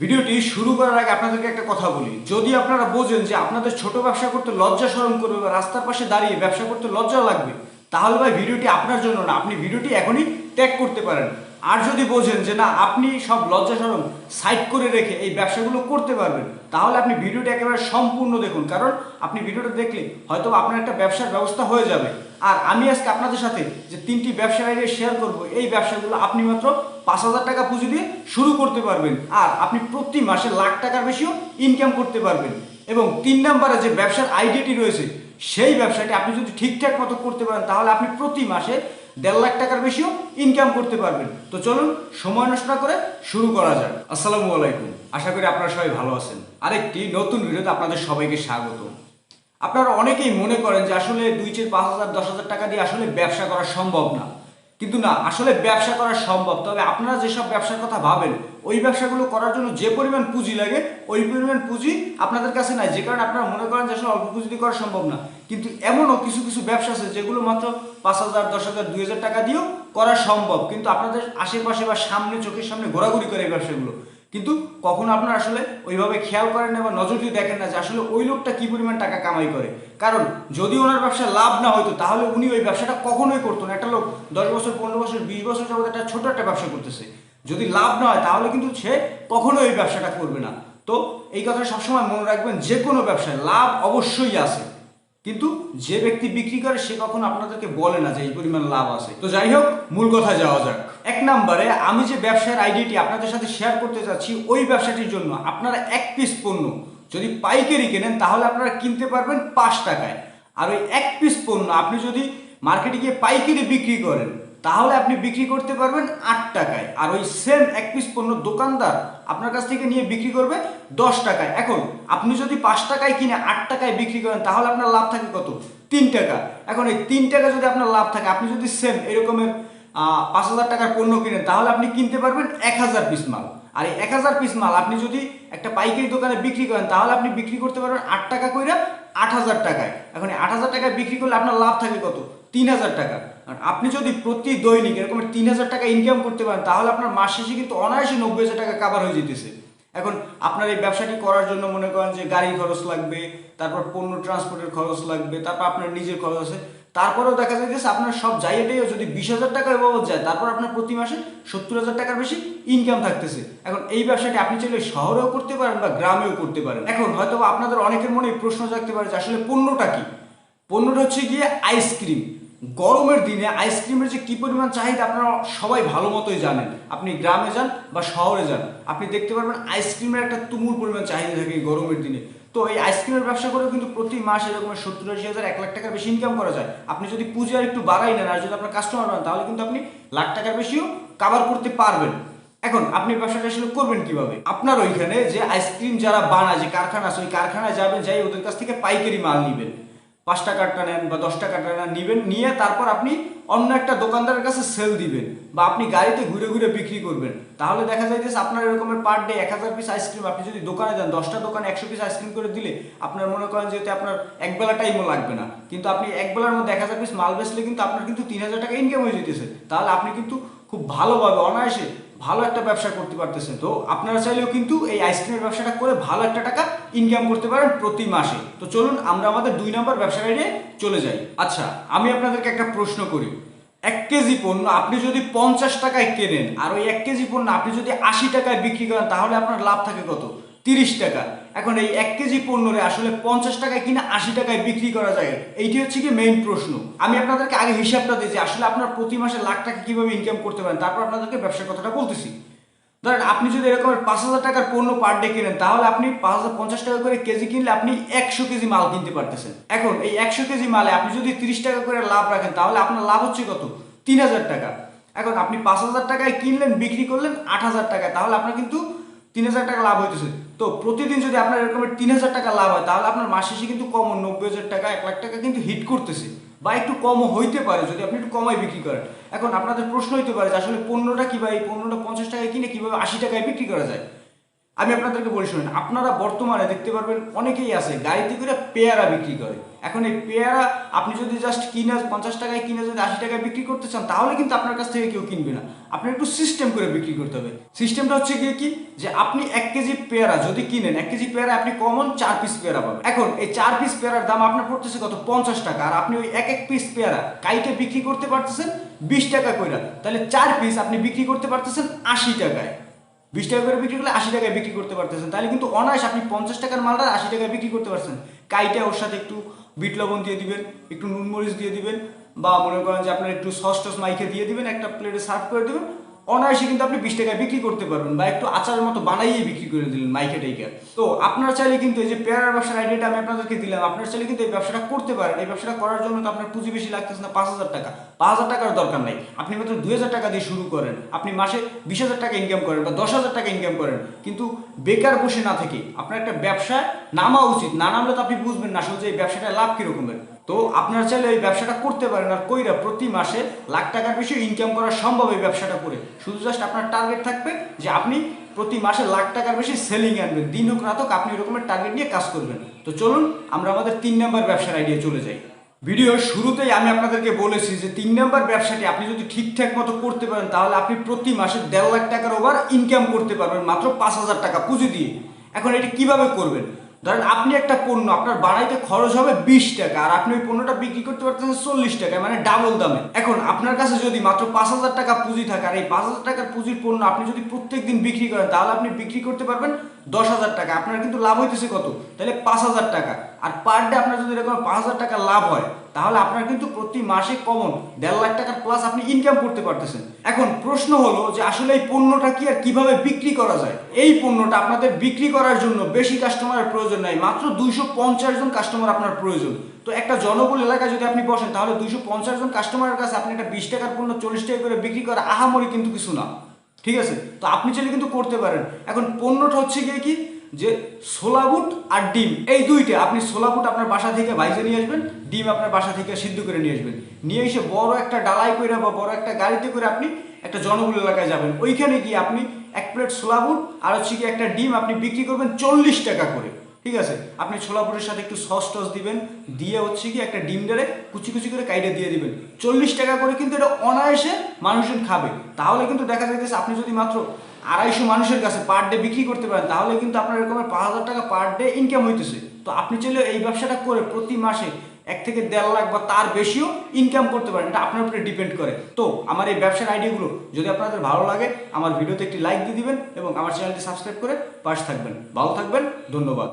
ভিডিওটি শুরু করার আগে আপনাদেরকে একটা কথা বলি। যদি আপনারা বোঝেন যে আপনাদের ছোট ব্যবসা করতে লজ্জা স্মরণ করবে বা রাস্তার পাশে দাঁড়িয়ে ব্যবসা করতে লজ্জা লাগবে, তাহলে ভাই ভিডিওটি আপনার জন্য না। আপনি ভিডিওটি এখনই ত্যাগ করতে পারেন। আর যদি বোঝেন যে না, আপনি সব লজ্জা শরম সাইড করে রেখে এই ব্যবসাগুলো করতে পারবেন, তাহলে আপনি ভিডিওটা একেবারে সম্পূর্ণ দেখুন। কারণ আপনি ভিডিওটা দেখলে হয়তো আপনার একটা ব্যবসার ব্যবস্থা হয়ে যাবে। আর আমি আজকে আপনাদের সাথে যে তিনটি ব্যবসা আইডিয়া শেয়ার করব, এই ব্যবসাগুলো আপনি মাত্র পাঁচ হাজার টাকা পুঁজি দিয়ে শুরু করতে পারবেন। আর আপনি প্রতি মাসে লাখ টাকার বেশিও ইনকাম করতে পারবেন। এবং তিন নম্বরে যে ব্যবসার আইডিয়াটি রয়েছে, সেই ব্যবসাটি আপনি যদি ঠিকঠাক মতো করতে পারেন, তাহলে আপনি প্রতি মাসে দেড় লাখ টাকার বেশিও ইনকাম করতে পারবেন। তো চলুন, সময় নষ্ট করে শুরু করা যাক। আসসালামু আলাইকুম। আশা করি আপনারা সবাই ভালো আছেন। আরেকটি নতুন ভিডিওতে আপনাদের সবাইকে স্বাগত। আপনারা অনেকেই মনে করেন যে আসলে দুই চার পাঁচ হাজার, দশ হাজার টাকা দিয়ে আসলে ব্যবসা করা সম্ভব না। কিন্তু না, আসলে ব্যবসা করা সম্ভব। তবে আপনারা যেসব ব্যবসার কথা ভাবেন, ওই ব্যবসাগুলো করার জন্য যে পরিমাণ পুঁজি লাগে, ওই পরিমাণ পুঁজি আপনাদের কাছে নাই। যে কারণে আপনারা মনে করেন যে আসলে অল্প পুঁজি দিয়ে করা সম্ভব না। কিন্তু এমনও কিছু কিছু ব্যবসা আছে যেগুলো মাত্র পাঁচ হাজার, দশ হাজার, দুই হাজার টাকা দিয়েও করা সম্ভব। কিন্তু আপনাদের আশেপাশে বা সামনে, চোখের সামনে ঘোরাঘুরি করে এই ব্যবসাগুলো। কিন্তু কখনো আপনারা আসলে ওইভাবে খেয়াল করেন না বা নজর দিয়ে দেখেন না যে আসলে ওই লোকটা কি পরিমাণ টাকা কামাই করে। কারণ যদি ওনার ব্যবসা লাভ না হতো তাহলে উনি ওই ব্যবসাটা কখনোই করতো না। একটা লোক দশ বছর, পনেরো বছর, বিশ বছর যাবত একটা ছোট একটা ব্যবসা করতেছে। যদি লাভ না হয়, তাহলে কিন্তু সে কখনোই ওই ব্যবসাটা করবে না। তো এই কথা সবসময় মনে রাখবেন যে কোনো ব্যবসায় লাভ অবশ্যই আছে। কিন্তু যে ব্যক্তি বিক্রি করে, সে কখনো আপনাদেরকে বলে না যে এই পরিমাণ লাভ আছে। তো যাই হোক, মূল কথা যাওয়া যাক। এক নম্বরে, আমি যে ব্যবসার আইডিয়াটি আপনাদের সাথে শেয়ার করতে চাচ্ছি ওই ব্যবসাটির জন্য আপনারা এক পিস পণ্য যদি পাইকারি কেনেন, তাহলে আপনারা কিনতে পারবেন পাঁচ টাকায়। আর ওই এক পিস পণ্য আপনি যদি মার্কেটে গিয়ে পাইকারি বিক্রি করেন তাহলে আপনি বিক্রি করতে পারবেন আট টাকায়। আর ওই সেম এক পিস পণ্য দোকানদার আপনার কাছ থেকে নিয়ে বিক্রি করবে দশ টাকায়। এখন আপনি যদি পাঁচ টাকায় কিনে আট টাকায় বিক্রি করেন, তাহলে আপনার লাভ থাকে কত? তিন টাকা। এখন এই তিন টাকা যদি আপনার লাভ থাকে, আপনি যদি সেম এরকমের পাঁচ হাজার টাকার পণ্য কিনেন, তাহলে আপনি কিনতে পারবেন এক হাজার পিস মাল। আর এই এক হাজার পিস মাল আপনি যদি একটা পাইকারি দোকানে বিক্রি করেন, তাহলে আপনি বিক্রি করতে পারবেন আট টাকা কইরা আট হাজার টাকায়। এখন আট হাজার টাকায় বিক্রি করলে আপনার লাভ থাকে কত? তিন হাজার টাকা। আর আপনি যদি প্রতি দৈনিক এরকম তিন হাজার টাকা ইনকাম করতে পারেন, তাহলে আপনার মাস শেষে কিন্তু অনায়াসে নব্বই হাজার টাকা কাভার হয়ে যেতেছে। এখন আপনার এই ব্যবসাটি করার জন্য মনে করেন যে গাড়ি খরচ লাগবে, তারপর পণ্য ট্রান্সপোর্টের খরচ লাগবে, তারপর আপনার নিজের খরচ আছে। তারপরেও দেখা যাইতেছে আপনার সব জায়গাটাই যদি বিশ হাজার টাকা বাবদ যায়, তারপর আপনার প্রতি মাসে সত্তর হাজার টাকার বেশি ইনকাম থাকতেছে। এখন এই ব্যবসাটি আপনি চাইলে শহরেও করতে পারেন বা গ্রামেও করতে পারেন। এখন হয়তো আপনাদের অনেকের মনে প্রশ্ন থাকতে পারে যে আসলে পণ্যটা কি? পণ্যটা হচ্ছে গিয়ে আইসক্রিম গরমের দিনে আইসক্রিমের যে কি পরিমাণ চাহিদা আপনারা সবাই ভালো মতোই জানেন। আপনি গ্রামে যান বা শহরে যান, আপনি দেখতে পারবেন আইসক্রিমের একটা তুমুল পরিমাণ চাহিদা থাকে এই গরমের দিনে। তো এই আইসক্রিমের ব্যবসা করে কিন্তু প্রতি মাসে এরকম সত্তর আশি হাজার, এক লাখ টাকার বেশি ইনকাম করা যায়। আপনি যদি পুঁজি আর একটু বাড়াই নেন আর যদি আপনার কাস্টমার পান তাহলে কিন্তু আপনি লাখ টাকার বেশিও কাভার করতে পারবেন। এখন আপনি ব্যবসাটা আসলে করবেন কীভাবে? আপনার ওইখানে যে আইসক্রিম যারা বানায়, যে কারখানা আছে, ওই কারখানায় যাবেন, যাই ওদের কাছ থেকে পাইকারি মাল নেবেন। পাঁচ টাকাটা নেন বা দশ টাকাটা নেন, নিবেন, নিয়ে তারপর আপনি অন্য একটা দোকানদারের কাছে সেল দিবেন বা আপনি গাড়িতে ঘুরে ঘুরে বিক্রি করবেন। তাহলে দেখা যাইতেছে আপনার এরকমের পার ডে এক হাজার পিস আইসক্রিম আপনি যদি দোকানে যান দশটা দোকানে একশো পিস আইসক্রিম করে দিলে আপনার মনে করেন যেহেতু আপনার একবেলা টাইমও লাগবে না। কিন্তু আপনি একবেলার মধ্যে এক হাজার পিস মাল বেচলে কিন্তু আপনার কিন্তু তিন হাজার টাকা ইনকাম হয়ে যেতেছে তাহলে আপনি কিন্তু খুব ভালোভাবে, অনায়াসে ভালো একটা ব্যবসা করতে পারতেছেন তো আপনারা চাইলেও কিন্তু এই আইসক্রিমের ব্যবসাটা করে ভালো একটা টাকা ইনকাম করতে পারেন প্রতি মাসে। তো চলুন আমরা আমাদের দুই নম্বর ব্যবসা গাইডে চলে যাই। আচ্ছা আমি আপনাদেরকে একটা প্রশ্ন করি। এক কেজি পণ্য আপনি যদি পঞ্চাশ টাকায় কেনেন, আর ওই এক কেজি পণ্য আপনি যদি আশি টাকায় বিক্রি করেন, তাহলে আপনার লাভ থাকে কত? তিরিশ টাকা। এখন এই এক কেজি পণ্যরে আসলে পঞ্চাশ টাকায় কিনা আশি টাকায় বিক্রি করা যায়, এইটি হচ্ছে কি মেইন প্রশ্ন। আমি আপনাদেরকে আগে হিসাবটা দিয়েছি আসলে আপনার প্রতি মাসে লাখ টাকা কীভাবে ইনকাম করতে পারেন, তারপর আপনাদেরকে ব্যবসার কথাটা বলতেছি। ধরেন আপনি যদি এরকম পাঁচ হাজার টাকার পণ্য পার ডে কিনেন, তাহলে আপনি পাঁচ হাজার পঞ্চাশ টাকা করে কেজি কিনলে আপনি একশো কেজি মাল কিনতে পারতেছেন। এখন এই একশো কেজি মালে আপনি যদি তিরিশ টাকা করে লাভ রাখেন, তাহলে আপনার লাভ হচ্ছে কত? তিন হাজার টাকা। এখন আপনি পাঁচ হাজার টাকায় কিনলেন, বিক্রি করলেন আট হাজার টাকায়, তাহলে আপনার কিন্তু তিন হাজার টাকা লাভ হইতেছে। তো প্রতিদিন যদি আপনার এরকম তিন হাজার টাকা লাভ হয়, তাহলে আপনার মাস শেষে কিন্তু কম নব্বই হাজার টাকা, এক লাখ টাকা কিন্তু হিট করতেছে। বা একটু কমও হইতে পারে যদি আপনি একটু কমাই বিক্রি করেন। এখন আপনাদের প্রশ্ন হইতে পারে যে আসলে পণ্যটা কি বা এই পণ্যটা পঞ্চাশ টাকায় কিনে কীভাবে আশি টাকায় বিক্রি করা যায়? আমি আপনাদেরকে বলি শুনেন, আপনারা বর্তমানে দেখতে পারবেন অনেকেই আছে গাড়িতে করে পেয়ারা বিক্রি করে। এখন এই পেয়ারা আপনি যদি জাস্ট কিনে পঞ্চাশ টাকায় কিনে যদি আশি টাকায় বিক্রি করতে চান, তাহলে কিন্তু আপনার কাছ থেকে কেউ কিনবে না। আপনার একটু সিস্টেম করে বিক্রি করতে হবে। সিস্টেমটা হচ্ছে গিয়ে কি? যে আপনি এক কেজি পেয়ারা যদি কিনেন, এক কেজি পেয়ারা আপনি কমন চার পিস পেয়ারা পাবেন। এখন এই চার পিস পেয়ারার দাম আপনার পড়তেছে কত? পঞ্চাশ টাকা। আর আপনি ওই এক এক পিস পেয়ারা কাইটে বিক্রি করতে পারতেছেন বিশ টাকা কইরা। তাহলে চার পিস আপনি বিক্রি করতে পারতেছেন আশি টাকায়। বিশ টাকা করে বিক্রি করলে আশি টাকায় বিক্রি করতে পারতেছেন। তাহলে কিন্তু অনায়াস আপনি পঞ্চাশ টাকার মালটা আশি টাকায় বিক্রি করতে পারছেন। কাইটা ওর সাথে একটু বিট লবণ দিয়ে দিবেন, একটু নুন মরিচ দিয়ে দিবেন, বা মনে করেন যে আপনার একটু সস টস মাইকে দিয়ে দিবেন, একটা প্লেটে সার্ভ করে দিবেন অনায়াসে কিন্তু আপনি বিশ টাকায় বিক্রি করতে পারবেন বা একটু আচারের মতো বানাইয়ে বিক্রি করে দিলেন মাইকে টাইকে। তো আপনারা চাইলে কিন্তু এই যে পেয়ারার ব্যবসার আইডিয়াটা আমি আপনাদেরকে দিলাম, আপনারা চাইলে কিন্তু এই ব্যবসাটা করতে পারেন। এই ব্যবসাটা করার জন্য তো আপনার পুঁজি বেশি লাগতেছে না, পাঁচ হাজার টাকা। পাঁচ হাজার টাকার দরকার নাই। আপনি মাত্র দুই হাজার টাকা দিয়ে শুরু করেন। আপনি মাসে বিশ হাজার টাকা ইনকাম করেন বা দশ হাজার টাকা ইনকাম করেন। কিন্তু বেকার বসে না থেকে আপনার একটা ব্যবসায় নামা উচিত। না নামলে তো আপনি বুঝবেন না আসলে যে এই ব্যবসাটা লাভ কিরকমের। তো আপনারা চাইলে এই ব্যবসাটা করতে পারেন আর কইরা প্রতি মাসে লাখ টাকার বেশি ইনকাম করা সম্ভব এই ব্যবসাটা করে। শুধু জাস্ট আপনার টার্গেট থাকবে যে আপনি প্রতি মাসে লাখ টাকার বেশি সেলিং আনবেন। দিন হোক, রাত হোক, আপনি এরকমের টার্গেট নিয়ে কাজ করবেন। তো চলুন, আমরা আমাদের তিন নাম্বার ব্যবসার আইডিয়া চলে যাই। ভিডিওর শুরুতেই আমি আপনাদেরকে বলেছি যে তিন নাম্বার ব্যবসাটি আপনি যদি ঠিকঠাক মতো করতে পারেন, তাহলে আপনি প্রতি মাসে দেড় লাখ টাকার ওভার ইনকাম করতে পারবেন, মাত্র পাঁচ হাজার টাকা পুঁজি দিয়ে। এখন এটি কীভাবে করবেন? ধরেন আপনি একটা পণ্য, আপনার বানাইতে খরচ হবে বিশ টাকা আর আপনি ওই পণ্যটা বিক্রি করতে পারতেছেন চল্লিশ টাকায় মানে ডাবল দামে। এখন আপনার কাছে যদি মাত্র পাঁচ হাজার টাকা পুঁজি থাকে আর এই পাঁচ হাজার টাকার পুঁজির পণ্য আপনি যদি প্রত্যেক দিন বিক্রি করেন, তাহলে আপনি বিক্রি করতে পারবেন দশ হাজার টাকা, আপনার কিন্তু লাভ হইতেছে কত? তাহলে পাঁচ হাজার টাকা। আর পার ডে আপনার যদি এরকম পাঁচ হাজার টাকা লাভ হয়, তাহলে আপনার কিন্তু প্রতি মাসে কমন দেড় লাখ টাকার প্লাস আপনি ইনকাম করতে পারতেছেন। এখন প্রশ্ন হলো যে আসলে এই পণ্যটা কি আর কীভাবে বিক্রি করা যায়? এই পণ্যটা আপনাদের বিক্রি করার জন্য বেশি কাস্টমারের প্রয়োজন নাই, মাত্র দুইশো পঞ্চাশ জন কাস্টমার আপনার প্রয়োজন। তো একটা জনবহুল এলাকায় যদি আপনি বসেন, তাহলে দুইশো পঞ্চাশ জন কাস্টমারের কাছে আপনি একটা বিশ টাকার পণ্য চল্লিশ টাকা করে বিক্রি করা আহামরি কিন্তু কিছু না। ঠিক আছে? তো আপনি চাইলে কিন্তু করতে পারেন। এখন পণ্যটা হচ্ছে গিয়ে কি? যে ছোলা বুট আর ডিম, এই দুইটা আপনি ছোলা বুট আপনার বাসা থেকে ভাইজে নিয়ে আসবেন, ডিম আপনার বাসা থেকে সিদ্ধ করে নিয়ে আসবেন। নিয়ে এসে বড় একটা ডালাই করে বা বড় একটা গাড়িতে করে আপনি একটা জনবহুল এলাকায় যাবেন। ওইখানে গিয়ে আপনি এক প্লেট ছোলা বুট আর হচ্ছে কি একটা ডিম আপনি বিক্রি করবেন চল্লিশ টাকা করে। ঠিক আছে? আপনি ছোলা বুটের সাথে একটু সস টস দিবেন, দিয়ে হচ্ছে কি একটা ডিম ডারে কুচি কুচি করে কাইটে দিয়ে দিবেন। চল্লিশ টাকা করে কিন্তু এটা অনায়াসে মানুষজন খাবে। তাহলে কিন্তু দেখা যাইতেছে আপনি যদি মাত্র আড়াইশো মানুষের কাছে পার ডে বিক্রি করতে পারেন, তাহলে কিন্তু আপনার এরকম পাঁচ হাজার টাকা পার ডে ইনকাম হইতেছে। তো আপনি চাইলে এই ব্যবসাটা করে প্রতি মাসে এক থেকে দেড় লাখ বা তার বেশিও ইনকাম করতে পারেন, এটা আপনার উপরে ডিপেন্ড করে। তো আমার এই ব্যবসার আইডিয়াগুলো যদি আপনাদের ভালো লাগে, আমার ভিডিওতে একটি লাইক দিয়ে দিবেন এবং আমার চ্যানেলটি সাবস্ক্রাইব করে পাশ থাকবেন। ভালো থাকবেন, ধন্যবাদ।